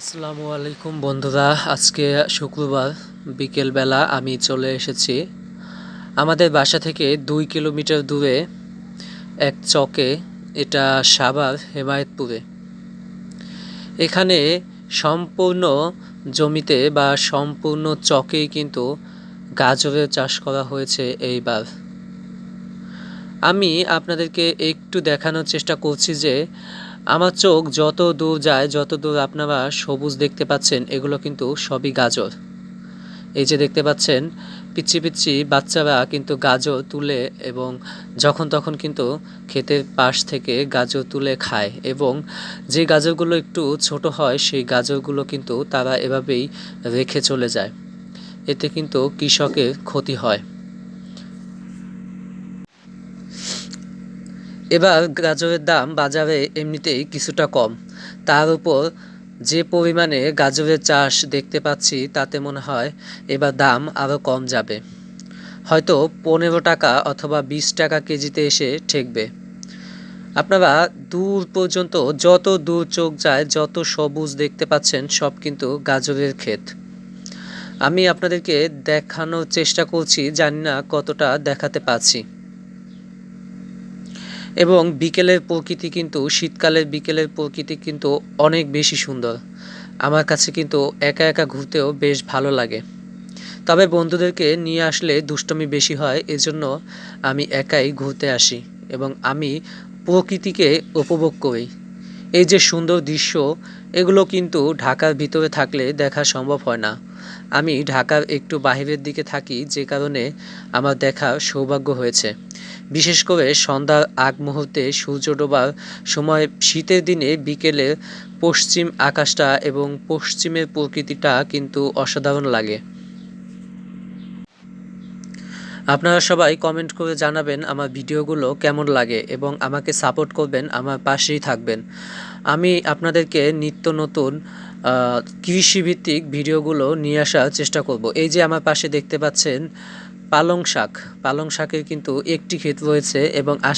আসসালামু আলাইকুম বন্ধুরা, আজকে শুক্রবার বিকেলবেলা আমি চলে এসেছি। আমাদের বাসা থেকে দুই কিলোমিটার দূরে এক চকে, এটা সাভার, হেমায়তপুরে। এখানে সম্পূর্ণ জমিতে বা সম্পূর্ণ চকেই কিন্তু গাজরের চাষ করা হয়েছে এইবার। আমি আপনাদেরকে একটু দেখানোর চেষ্টা করছি যে আমার চোখ যত দূর যায়, যত দূর আপনারা সবুজ দেখতে পাচ্ছেন, এগুলো কিন্তু সবই গাজর। এই যে দেখতে পাচ্ছেন পিচ্ছি পিচ্ছি বাচ্চারা কিন্তু গাজর তুলে এবং যখন তখন কিন্তু ক্ষেতের পাশ থেকে গাজর তুলে খায় এবং যে গাজরগুলো একটু ছোট হয়, সেই গাজরগুলো কিন্তু তারা এভাবেই রেখে চলে যায়। এতে কিন্তু কৃষকের ক্ষতি হয়। এবার গাজরের দাম বাজারে এমনিতেই কিছুটা কম। তার উপর যে পরিমাণে গাজরের চাষ দেখতে পাচ্ছি, তাতে মনে হয় এবার দাম আরও কম যাবে। হয়তো পনেরো টাকা অথবা বিশ টাকা কেজিতে এসে ঠেকবে। আপনারা দূর পর্যন্ত, যত দূর চোখ যায়, যত সবুজ দেখতে পাচ্ছেন, সব কিন্তু গাজরের ক্ষেত। আমি আপনাদেরকে দেখানোর চেষ্টা করছি, জানি না কতটা দেখাতে পারছি। এবং বিকেলের প্রকৃতি কিন্তু, শীতকালের বিকেলের প্রকৃতি কিন্তু অনেক বেশি সুন্দর। আমার কাছে কিন্তু একা একা ঘুরতেও বেশ ভালো লাগে। তবে বন্ধুদেরকে নিয়ে আসলে দুষ্টমি বেশি হয়, এজন্য আমি একাই ঘুরতে আসি এবং আমি প্রকৃতিকে উপভোগ করি। এই যে সুন্দর দৃশ্য, এগুলো কিন্তু ঢাকার ভিতরে থাকলে দেখা সম্ভব হয় না। আমি ঢাকার একটু বাহিরের দিকে থাকি, যে কারণে আমার দেখা সৌভাগ্য হয়েছে। বিশেষ করে সন্ধ্যার আগ মুহূর্তে সূর্য ডোবার সময় শীতের দিনে বিকেলে পশ্চিম আকাশটা এবং পশ্চিমের প্রকৃতিটা কিন্তু অসাধারণ লাগে। আপনারা সবাই কমেন্ট করে জানাবেন আমার ভিডিওগুলো কেমন লাগে এবং আমাকে সাপোর্ট করবেন, আমার পাশেই থাকবেন। আমি আপনাদেরকে নিত্য নতুন কৃষিভিত্তিক ভিডিওগুলো নিয়ে আসার চেষ্টা করব। এই যে আমার পাশে দেখতে পাচ্ছেন পালং শাক। পালং শাকের কিন্তু একটি ক্ষেত রয়েছে এবং আশে